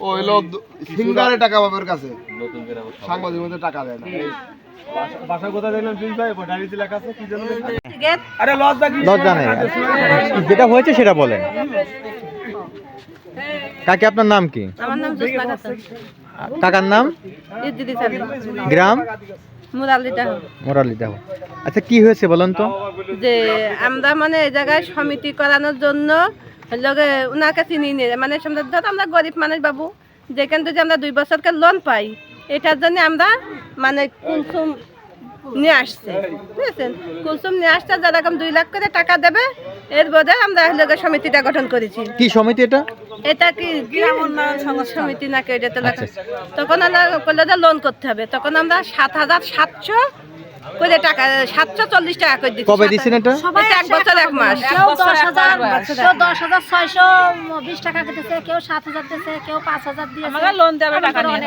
ও হলো সিঙ্গারে টাকা বাবার কাছে। সাংবাদিক মধ্যে টাকা দেয় না। বাসা কোথায় দেখলাম প্রিন্স ভাই ডায়েরিতে লেখা আছে কি জানো আরে লজ্জা কি? লজ্জা নেই। যেটা হয়েছে সেটা বলেন। কাকি আপনার নাম কি? আমার নাম কাকার নাম? গ্রাম? আচ্ছা কি হয়েছে বলেন তো? যে আমরা মানে এই জায়গায় সমিতি করানোর জন্য লগে ওনাকে চিনি নি মানে ধর আমরা গরিব মানুষ বাবু যেখান থেকে আমরা দুই বছরকে লোন পাই এটার জন্য আমরা মানে কুলসুম নিয়ে আসছে বুঝেছেন? কুলসুম নিয়ে আসতে যেরকম দুই লাখ করে টাকা দেবে এর বোধে আমরা লগে সমিতিটা গঠন করেছি। কি সমিতি এটা? এটা কি গ্রাম উন্নয়ন সমিতি নাকি এটা তো আচ্ছা, তখন আমরা করলে লোন করতে হবে তখন আমরা সাত হাজার সাতশো করে টাকা সাতশো চল্লিশ টাকা করে দিচ্ছি কবে দিচ্ছেন এটা? এটা এক বছর এক মাস। কেউ দশ হাজার কেউ দশ হাজার ছয়শো বিশ টাকা দিতেছে কেউ সাত হাজার দিতেছে কেউ পাঁচ হাজার দিয়েছে। আমাকে লোন দেবে টাকা নিয়ে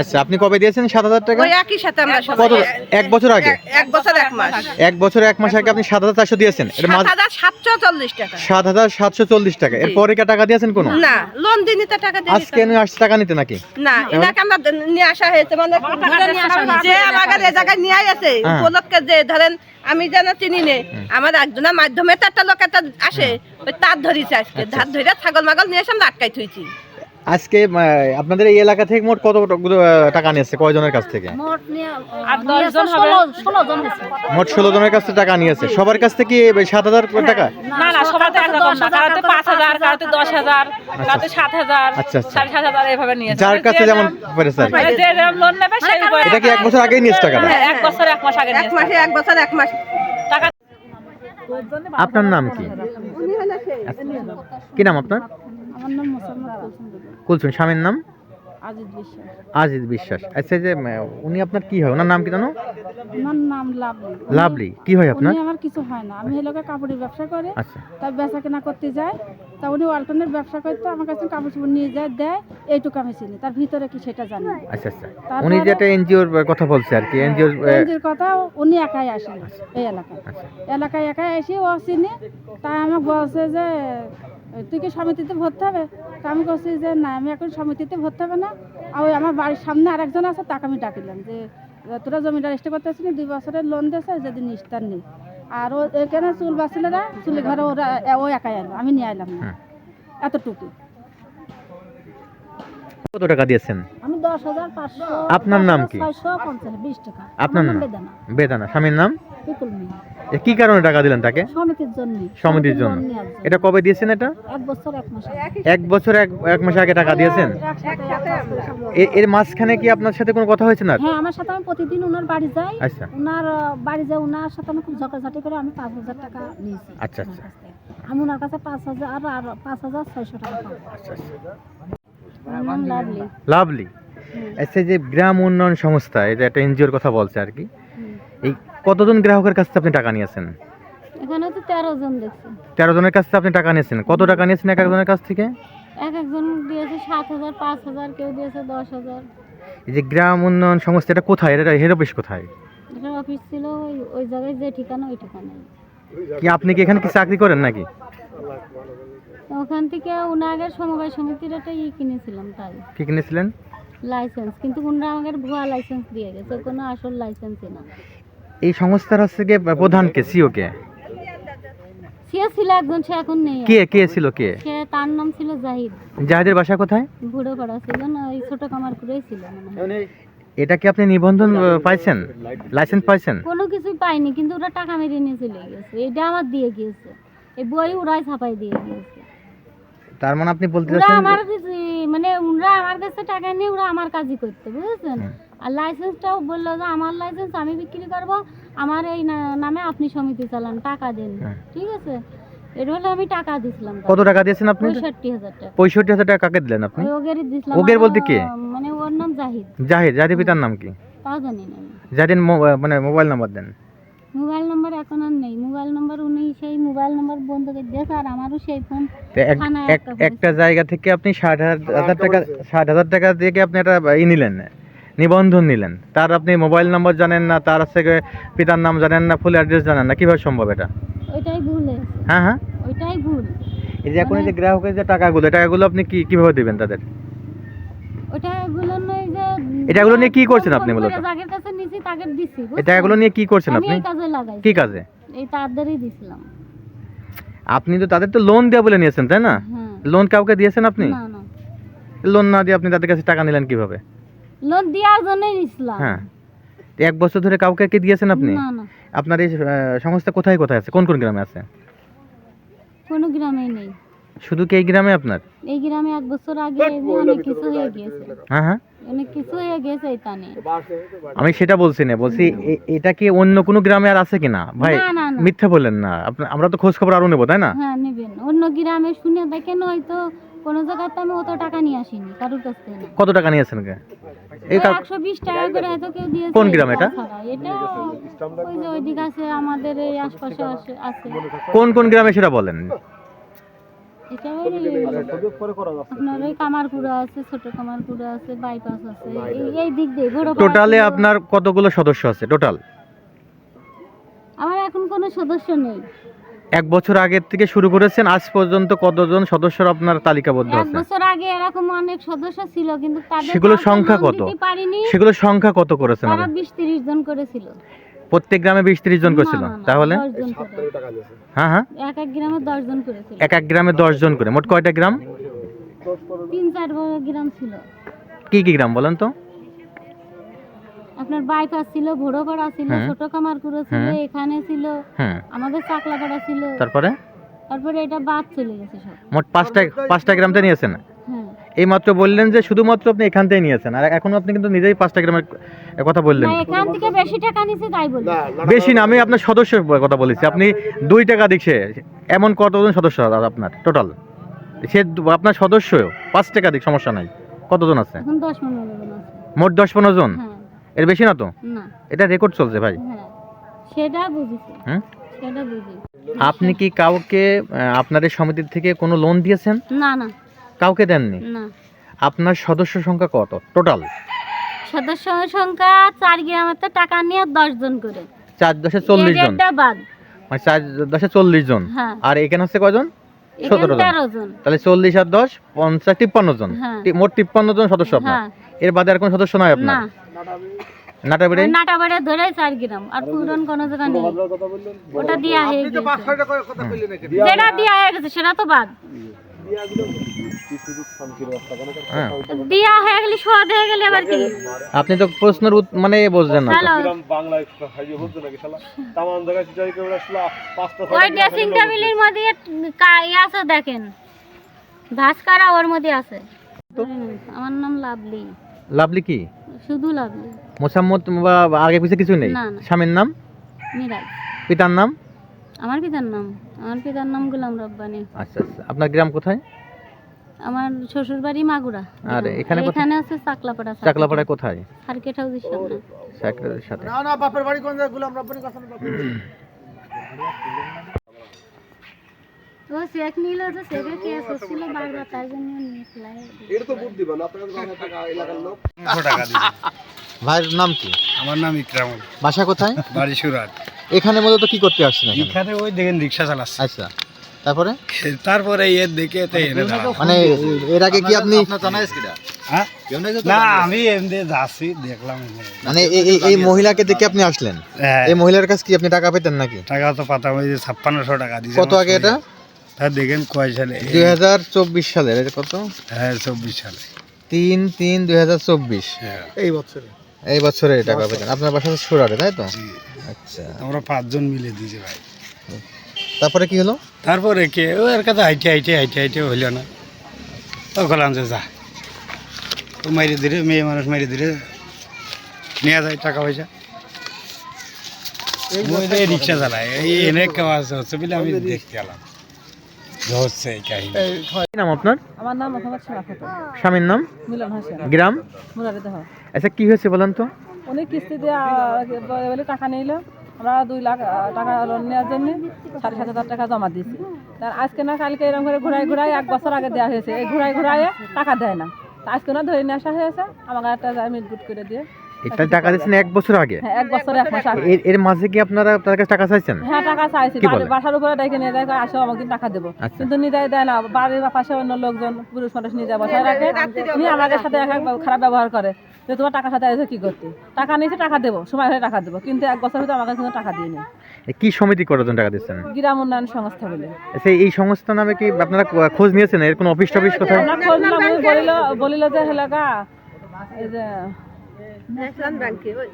আচ্ছা আপনি কবে দিয়েছেন সাত হাজার টাকা? ওই একই সাথে আমরা কত এক বছর আগে? এক- বছর এক মাস। এক বছর এক মাস আগে আপনি সাত হাজার চারশো দিয়েছেন। এটা সাত মাঝ হাজার সাতশো চল্লিশ টাকা। সাত হাজার সাতশো চল্লিশ টাকা। এরপরে কি টাকা দিয়েছেন কোনো? না লোন দিনই তো টাকা দিয়ে আজকে নিয়ে আসছে টাকা নিতে নাকি? না এনাকে আমরা নিয়ে আসা হয়েছে মানে যে আমাকে এ জায়গায় নিয়ে আসে হ্যাঁ। উপলক্ষে যে ধরেন আমি যেন চিনি নে আমার একজনের মাধ্যমে তো একটা লোক একটা আসে ওই তার ধরিছে আজকে। আচ্ছা, ধার ধরে ছাগল মাগল নিয়ে এসে আমরা আটকাই থুইছি। আজকে আপনাদের এই এলাকা থেকে মোট কত টাকা নিয়েছে কয়জনের কাছ থেকে? মোট ষোলো ষোলো জন হয়েছে। মোট ষোলো জনের কাছ থেকে টাকা নিয়েছে সবার কাছ থেকে সাত হাজার টাকা? না না সবার তো একরকম না। কারোতে পাঁচ হাজার কারোতে দশ হাজার কারোতে সাত হাজার আচ্ছা, আচ্ছা। সাড়ে সাত হাজার এভাবে নিয়েছে যার মানে কাছে যেমন পেরেছে। মানে যে যেরকম লোন নেবে সেই এটা কি এক বছর আগেই নিয়েছে টাকাটা? হ্যাঁ, এক বছর এক মাস আগে এক মাসে এক বছর এক মাস। টাকা আপনার নাম কি? কি নাম আপনার? আমার নাম মোসাম্মদ কুলসুম স্বামীর নাম? আজিজ বিশ্বাস। আজিজ বিশ্বাস। আচ্ছা যে উনি আপনার কি হয়? ওনার নাম কি জানো? আমার নাম লাভলি লাভলি কি হয় আপনার? আমার কিছু হয় না। আমি এলাকা কাপড়ের ব্যবসা করে আচ্ছা। তাই বেচা কেনা করতে যায়। তা উনি অল্টারনেট ব্যবসা করতে আমার কাছে কাপড় চোপড় নিয়ে যায় দেয় এইটুকু আমি চিনি। তার ভিতরে কি সেটা জানি। আচ্ছা আচ্ছা। উনি যেটা এনজিওর কথা বলছে আর কি এনজিওর এনজিওর কথা উনি একাই আসেন এই এলাকায়। আচ্ছা। এলাকায় একাই এসে ও চিনি। তাই আমাকে বলছে যে তুই কি সমিতিতে ভরতে হবে? তা আমি করছি যে না আমি এখন সমিতিতে ভরতে হবে না। আর ওই আমার বাড়ির সামনে আরেকজন আছে তাকে আমি ডাকিলাম যে তোরা জমিটা রেস্টে করতে আসিনি দুই বছরের লোন দিয়েছে যদি নিস্তার নেই আর ও এখানে চুল বাঁচলেরা চুলি ঘরে ওরা ও একাই আনলো আমি নিয়ে আইলাম না। হুম। এতটুকু কত টাকা দিয়েছেন? আমি দশ হাজার পাঁচশো আপনার নাম কি? ছয়শো পঞ্চাশ বিশ টাকা। আপনার নাম বেদানা। বেদানা। স্বামীর নাম? কি কারণে টাকা দিলেন তাকে? সমিতির জন্য। সমিতির জন্য। এটা কবে দিয়েছেন এটা? এক বছর এক মাস আগে। এক বছর এক এক মাস আগে টাকা দিয়েছেন। এ- এর মাঝখানে কি আপনার সাথে কোনো কথা হয়েছে না? হ্যাঁ আমার সাথে আমি প্রতিদিন ওনার বাড়ি যাই। আচ্ছা। ওনার বাড়ি যাই ওনার সাথে আমি খুব ঝগড়াঝাটি করে আমি পাঁচ হাজার টাকা নিয়েছি। আচ্ছা, আচ্ছা। আমি ওনার কাছে পাঁচ হাজার আর পাঁচ হাজার ছয়শো টাকা আচ্ছা আচ্ছা। লাভলি। লাভলি। আচ্ছা এই যে গ্রাম উন্নয়ন সংস্থা এটা একটা এনজিওর কথা বলছে আর কি। এই কতজন গ্রাহকের কাছ থেকে আপনি টাকা নিয়েছেন? এখানে তো তেরো জন দেখছি। তেরো জনের কাছ থেকে আপনি টাকা নিয়েছেন। কত টাকা নিয়েছেন এক একজনের কাছ থেকে? এক একজন দিয়েছে সাত হাজার পাঁচ হাজার কেউ দিয়েছে দশ হাজার। এই যে গ্রাম উন্নয়ন সংস্থা এটা কোথায়? এটা হেড অফিস কোথায়? এটা অফিস ছিল ওই ওই জায়গায় যে ঠিকানা ওই ঠিকানায়। কি আপনি কি এখানে কি চাকরি করেন নাকি? ওখান থেকে ওনাগের সমবায় সমিতির একটা ই কিনেছিলাম তাই। কি কিনেছিলেন? লাইসেন্স কিন্তু ওনারা আমাকে ভুয়া লাইসেন্স দিয়ে গেছে কোনো আসল লাইসেন্সই না। এই সংস্থার হচ্ছে গিয়ে প্রধান কে সিও কে? সে ছিল একজন সে এখন নেই কে কে ছিল কে? সে তার নাম ছিল জাহিদ। জাহিদের বাসা কোথায়? বুড়ো করা ছিল না ওই ছোট কামারপুরেই ছিল মনে। এটা কি আপনি নিবন্ধন পাইছেন? লাইসেন্স পাইছেন? কোনো কিছুই পাইনি কিন্তু ওরা টাকা মেরে নিয়ে চলে গেছে। এটা আমার দিয়ে গিয়েছে। এই বই ওরাই ছাপাই দিয়ে গিয়েছে। তার মানে আপনি বলতে ওরা চাচ্ছেন আমার কাছে মানে ওরা আমার কাছে টাকা নিয়ে ওরা আমার কাজই করতে বুঝেছেন? আর লাইসেন্সটাও বলল যে আমার লাইসেন্স আমি বিক্রি করব আমার এই নামে আপনি সমিতি চালান টাকা দেন হ্যাঁ। ঠিক আছে? হলে আমি টাকা দিছিলাম কত টাকা দিয়েছেন আপনি? পঁয়ষট্টি হাজার টাকা। পঁয়ষট্টি হাজার টাকা কাকে দিলেন আপনি? ওই ওগেরই দিছিলাম ওগের বলতে কে? মানে ওর নাম জাহিদ। জাহিদ জাহিদের পিতার নাম কি? তাও জানি না আমি। জাহিদের মানে মোবাইল নাম্বার দেন। মোবাইল নাম্বার এখন আর নেই। মোবাইল নাম্বার উনি সেই মোবাইল নাম্বার বন্ধ করে দিয়েছে আর আমারও সেই ফোন একটা জায়গা থেকে আপনি ষাট হাজার টাকা ষাট হাজার টাকা দিয়ে কি আপনি একটা ই নিলেন? নিবন্ধন নিলেন। তার আপনি মোবাইল নাম্বার জানেন না তার হচ্ছে গিয়ে পিতার নাম জানেন না ফুল অ্যাড্রেস জানেন না কীভাবে সম্ভব এটা? ওইটাই ভুল হ্যাঁ হ্যাঁ। ওইটাই ভুল। এই যে এখন এই যে গ্রাহকের যে টাকাগুলো টাকাগুলো আপনি কি কীভাবে দিবেন তাদের? ওটা এগুলো নয় যে এটা এগুলো নিয়ে কি করছেন আপনি মূলত? তাকে দিছি এটা এগুলো নিয়ে কি করছেন আপনি এই কাজে লাগাই কি কাজে? এই তাদেরই দিছিলাম। আপনি তো তাদের তো লোন দেওয়া বলে নিয়েছেন তাই না? হ্যাঁ। লোন কাউকে দিয়েছেন আপনি? না না। লোন না দিয়ে আপনি তাদের কাছে টাকা নিলেন কীভাবে? লোন দেওয়ার জন্যই নিছিলাম। হ্যাঁ। এক বছর ধরে কাউকে কি দিয়েছেন আপনি? না না। আপনার এই সংস্থা কোথায় কোথায় আছে? কোন কোন গ্রামে আছে? কোনো গ্রামেই নেই। শুধু কি এই গ্রামে আপনার? এই গ্রামে এক বছর আগে এই অনেক কিছু হয়ে গিয়েছে। হ্যাঁ হ্যাঁ। অনেক কিছু হয়ে গেছে এটা নিয়ে। আমি সেটা বলছি না বলছি এটা কি অন্য কোনো গ্রামে আর আছে কিনা? ভাই না, না, না। মিথ্যা বললেন না। আপনি- আমরা তো খোঁজ খবর আরও নেব তাই না? হ্যাঁ নেবেন। অন্য গ্রামে শুনে দেখেন হয়তো কোনো জায়গাতে আমি অত টাকা নিয়ে আসিনি কারোর কাছ থেকে না। কত টাকা নিয়েছেন কে? এই কা- একশো বিশ টাকা করে হয়তো কেউ দিয়েছে কোন গ্রাম এটা? তাছাড়া এটা ওই যে ওইদিকে আছে আমাদের এই আশপাশে আছে আছে। কোন কোন গ্রামে সেটা বলেন? এটা আপনার ওই কামারপুরা আছে ছোট কামারপুরা আছে বাইপাস আছে এই- এই দিক দিয়ে টোটালে আপনার কতগুলো সদস্য আছে টোটাল আমার এখন কোনো সদস্য নেই। এক বছর আগের থেকে শুরু করেছেন আজ পর্যন্ত কতজন সদস্য আপনার তালিকাবদ্ধ এক আছে? বছর আগে এরকম অনেক সদস্য ছিল কিন্তু তাদের সেগুলোর সংখ্যা কত? সেগুলোর সংখ্যা কত করেছেন তারা আপনি? বিশ তিরিশ জন করেছিল। প্রত্যেক গ্রামে বিশ ত্রিশ জন করেছিল? তাহলে। হ্যাঁ হ্যাঁ। এক এক গ্রামে দশ জন করেছিল। এক এক গ্রামে দশ জন করে। মোট কয়টা গ্রাম? তিন চার গ্রাম ছিল। কি কি গ্রাম বলেন তো? আপনার বাইপাস ছিল ভোরপাড়া ছিল হুম। ছোট কামারপুরো ছিল এখানে ছিল হুম আমাদের চাকলাপাড়া ছিল। তারপরে? তারপরে এটা বাদ চলে গেছে সব। মোট পাঁচটা পাঁচটা গ্রামতে নিয়েছেন? হ্যাঁ এই মাত্র বললেন যে শুধুমাত্র আপনি এখান থেকে নিয়েছেন। আর এখনও আপনি কিন্তু নিজেই পাঁচটা গ্রামের কথা বললেন। না এখান থেকে বেশি টাকা নিছে তাই বলি বেশি না আমি আপনার সদস্য কথা বলেছি। আপনি দুই টাকা দিচ্ছে। এমন কতজন সদস্য আছে আপনার টোটাল সে আপনার সদস্য পাঁচ টাকা দিক সমস্যা নাই। কতজন আছে? মোট দশ পনেরো জন? হ্যাঁ। এর বেশি না তো? না। এটা রেকর্ড চলছে ভাই। হ্যাঁ। সেটা বুঝেছি। হুম? সেটা বুঝি আপনি কি কাউকে আহ, আপনার সমিতির থেকে কোনো লোন দিয়েছেন? না না। কাউকে দেননি? না। আপনার সদস্য সংখ্যা কত? টোটাল সদস্য সংখ্যা চার গ্রামের তো টাকা নিয়ে দশ জন করে। চার দশে চল্লিশ জন? বাদ। মানে চার দশে চল্লিশ জন? হ্যাঁ। আর এখানে হচ্ছে এখানে সতেরো জন। তাহলে চল্লিশ আর দশ পঞ্চাশ তিপ্পান্ন জন। হ্যাঁ। মোট তিপ্পান্ন জন সদস্য আপনার। হ্যাঁ এর বাদে আর কোন সদস্য নয় আপনার? নাটাবেড়ে নাটাবাড়ে ধরে চার গ্রাম। আর পুরন কোনো জায়গা নেই। ওটা দিয়া হয়ে গেছে। যেটা দিয়া হয়ে গেছে সেটা তো বাদ। দিয়া হয়ে গেলে সোয়াদ হয়ে গেলে আবার কি? আপনি তো প্রশ্নের মানে বুঝলেন না তো। হ্যালো। বাংলা নাকি শালা? তামান জায়গায় চিটাই করে আসলো পাঁচটা ওই ড্রেসিং টেবিলের মধ্যে কা- আছে দেখেন। ভাস করা ওর মধ্যে আছে। আমার নাম লাভলি। লাভলি কি? শুধু লাভলি। মোসাম্মদ বা আগে পিছে কিছু নেই। স্বামীর নাম? মিরাজ। পিতার নাম? আমার পিতার নাম আমার পিতার নাম গোলাম রব্বানি। আচ্ছা আচ্ছা। আপনার গ্রাম কোথায়? আমার শ্বশুর বাড়ি মাগুরা। আর এখানে কোথায়? এখানে আছে চাকলাপাড়া চাকলাপাড়া। কোথায়? সার্কেট হাউসের সামনে। সাইকেলের সাথে। না না বাপের বাড়ি কোন গুলাম রব্বানি কথা না। ও চেক নিল তো চেকে কেস হচ্ছিল বারবার তার জন্য নিয়েছিলাম এটা তো বুদ্ধি ভালো আপনার কাছে আমার টাকা এলাকার লোক। ভাইয়ের নাম কি? আমার নাম ইকরামুল। বাসা কোথায়? বাড়ি সুরাট। এখানে মূলত কি করতে আসছেন এখানে? এখানে ওই দেখেন রিক্সা চালাচ্ছে। আচ্ছা তারপরে? তারপরে এর দেখে তো মানে এর আগে কি আপনি হ্যাঁ? না আমি এমনি যাচ্ছি দেখলাম মানে এই- এই- এই মহিলাকে দেখে আপনি আসলেন? হ্যাঁ, এই মহিলার কাছে কি আপনি টাকা পেতেন নাকি? টাকা তো পাতা ওই যে ছাপ্পান্নশো টাকা দিয়েছে। কত আগে এটা? তা দেখেন কয় সালে। দুই হাজার চব্বিশ সালের এটা কত? হ্যাঁ চব্বিশ সালে। তিন তিন দুই হাজার চব্বিশ। হ্যাঁ, এই বছরে। এই বছরে টাকা পেতেন। আপনার বাসা সুরাটে তাই তো? জি। আচ্ছা। আমরা পাঁচজন মিলে দিয়েছি ভাই। তারপরে কি হলো? তারপরে কে? ও এর কাছে হাইটে হাইটে হাইটে হাইটে হইল না। তো গেলাম যে যা। তো মারি ধীরে মেয়ে মানুষ মারি ধীরে নেওয়া যায় টাকা পয়সা। ওই রিক্সা চালায় এই এনে আছে হচ্ছে বলে আমি দেখতে গেলাম। হচ্ছে এই কাহিনী। কি নাম আপনার? আমার নাম মোহাম্মদ সারাফত স্বামীর নাম? মিলন হোসেন। গ্রাম? আচ্ছা কি হয়েছে বলেন তো? উনি কিস্তি দিয়ে বলে টাকা নিল। আমরা দুই লাখ টাকা লোন নেওয়ার জন্য সাড়ে সাত হাজার টাকা জমা দিয়েছি। আজকে না কালকে এরকম করে ঘুরাই ঘুরাই এক বছর আগে দেওয়া হয়েছে। এই ঘুরাই ঘুরাই টাকা দেয় না। আজকে না ধরে নিয়ে আসা হয়েছে। আমাকে একটা মিটগুট করে দিয়ে এটা টাকা দিচ্ছেন এক বছর আগে? হ্যাঁ এক বছর এক মাস আগে। এর এর মাঝে কি আপনারা তার কাছে টাকা চাইছেন? হ্যাঁ টাকা চাইছি। বাসার উপরে ডেকে নিয়ে যায় আসো আমাকে টাকা দেবো। আচ্ছা। কিন্তু নিয়ে দেয় দেয় না। বাড়ির পাশে অন্য লোকজন পুরুষ মানুষ নিয়ে যায় বসায় রাখে। নিয়ে আমাদের সাথে এক খারাপ ব্যবহার করে। যে তোমার টাকা সাথে এসে কি করতে? টাকা নিয়েছে টাকা দেবো সময় হলে টাকা দেবো। কিন্তু এক বছর হতে আমাকে কিন্তু টাকা দিয়ে কি সমিতি করার জন্য টাকা দিচ্ছেন গ্রাম উন্নয়ন সংস্থা বলে। সেই এই সংস্থা নামে কি আপনারা খোঁজ নিয়েছেন? এর কোনো অফিস টফিস কোথাও? আমরা খোঁজ নিলাম বলিল বলিল যে হেলাকা এই যে ন্যাশনাল ব্যাংকে ওই।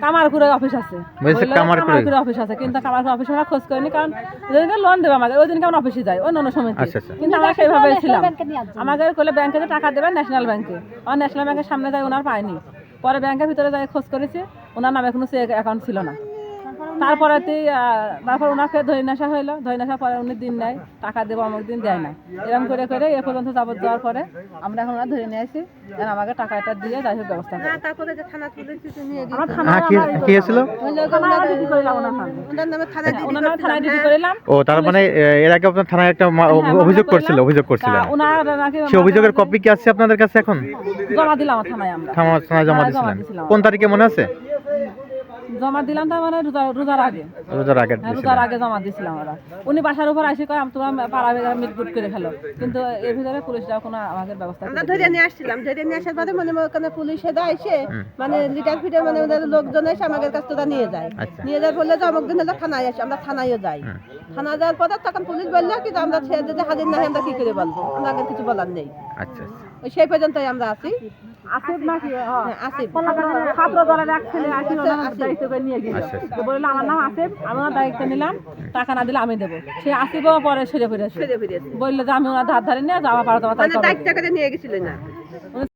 কামারপুরে অফিস আছে। বলছে বলল যে কামারপুরে? কামারপুরে অফিস আছে কিন্তু কামারপুর অফিসে আমরা খোঁজ করিনি কারণ লোন দেবে আমরা অফিসে যাই অন্য অন্য সময় আচ্ছা, আচ্ছা। কিন্তু আমরা সেইভাবে ছিলাম। আমাদের ব্যাংকে টাকা দেবে ন্যাশনাল ব্যাংকে আর ন্যাশনাল ব্যাংকের সামনে যাই ওনার পাইনি পরে ব্যাংকের ভিতরে যাই খোঁজ করেছি। ওনার নামে কোনো চেক অ্যাকাউন্ট ছিল না। তারপরে তারপর ওনাকে ধরে নেশা হইল। ধরে নেশা পরে উনি দিন নেয় টাকা দেবো অমুক দিন দেয় না। এরকম করে করে এ পর্যন্ত যাবত যাওয়ার পরে আমরা এখন ওরা ধরে নিয়ে আসি আর আমাকে টাকাটা দিয়ে যাই হোক ব্যবস্থা করে। হ্যাঁ ওনার ওনার ওনার ও তার মানে এ, এর আগে আপনার থানায় একটা হ্যাঁ, অভিযোগ করছিল অভিযোগ ওনার সে অভিযোগের কপি কি আছে আপনাদের কাছে এখন? জমা দিলাম থানায় আমরা। থানা থানায় জমা দিয়েছিলেন কোন তারিখে মনে আছে? জমা দিলাম তার মানে রোজার আগে। রোজার আগে হ্যাঁ, রোজার আগে জমা দিয়েছিলাম ওরা উনি বাসার উপর আসি কয় তোমার পাড়া বেগার মিটগুট করে ফেলো। কিন্তু এর ভিতরে পুলিশরা কোনো আমাদের ব্যবস্থা আমরা ধরে নিয়ে আসছিলাম। ধরে নিয়ে আসার পরে মানে ওখানে পুলিশ এসে এসে মানে লিটার ফিটার মানে ওদের লোকজন এসে আমাদের কাছ থেকে নিয়ে যায়। আচ্ছা। নিয়ে যায় বললে যে অমুক দিন হলো থানায় আসে আমরা থানায়ও যাই। থানা যাওয়ার পরে তখন পুলিশ বলল কি আমরা ছেড়ে যদি হাজির না হয় আমরা কি করে বলব? আমাদের কিছু বলার নেই। আচ্ছা আচ্ছা। সেই পর্যন্তই আমরা আছি। আসিফ নাকি হ্যাঁ। আসিফ। ছাত্র দলের এক ছেলে আসি দায়িত্ব করে নিয়ে গেল। তো বলল আমার নাম আসিফ আমি ওনার দায়িত্ব নিলাম টাকা না দিলে আমি দেবো। সে আসিফও পরে সেরে ফিরেছে। ফিরে ফিরেছে। বলল যে আমি ওনার ধার ধারে নিয়ে যাওয়া পারো তোমার মানে দায়িত্ব নিয়ে গেছিলেন না।